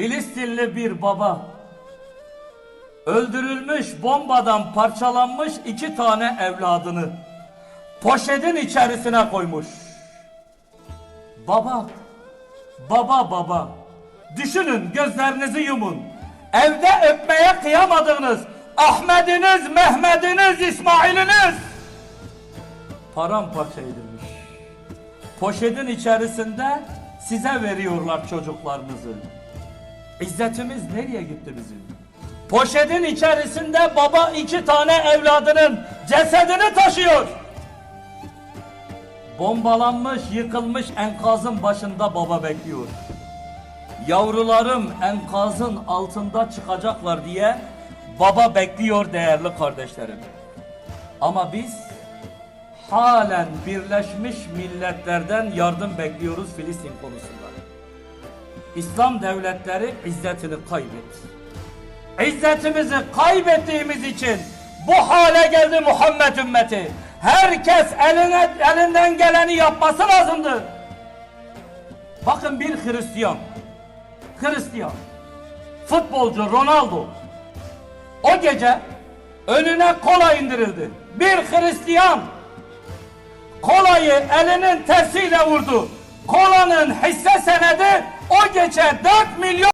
Filistinli bir baba öldürülmüş bombadan parçalanmış iki tane evladını poşetin içerisine koymuş. Baba, baba baba, düşünün gözlerinizi yumun. Evde öpmeye kıyamadığınız Ahmet'iniz, Mehmet'iniz, İsmail'iniz paramparça edilmiş. Poşetin içerisinde size veriyorlar çocuklarınızı. İzzetimiz nereye gitti bizim? Poşetin içerisinde baba iki tane evladının cesedini taşıyor. Bombalanmış, yıkılmış enkazın başında baba bekliyor. Yavrularım enkazın altında çıkacaklar diye baba bekliyor değerli kardeşlerim. Ama biz halen Birleşmiş Milletler'den yardım bekliyoruz Filistin konusunda. İslam devletleri izzetini kaybetti. İzzetimizi kaybettiğimiz için bu hale geldi Muhammed ümmeti. Herkes eline, elinden geleni yapması lazımdı. Bakın bir Hristiyan, Hristiyan, futbolcu Ronaldo o gece önüne kola indirildi. Bir Hristiyan kolayı elinin tersiyle vurdu. Kolanın hisse senedi gece 4 milyon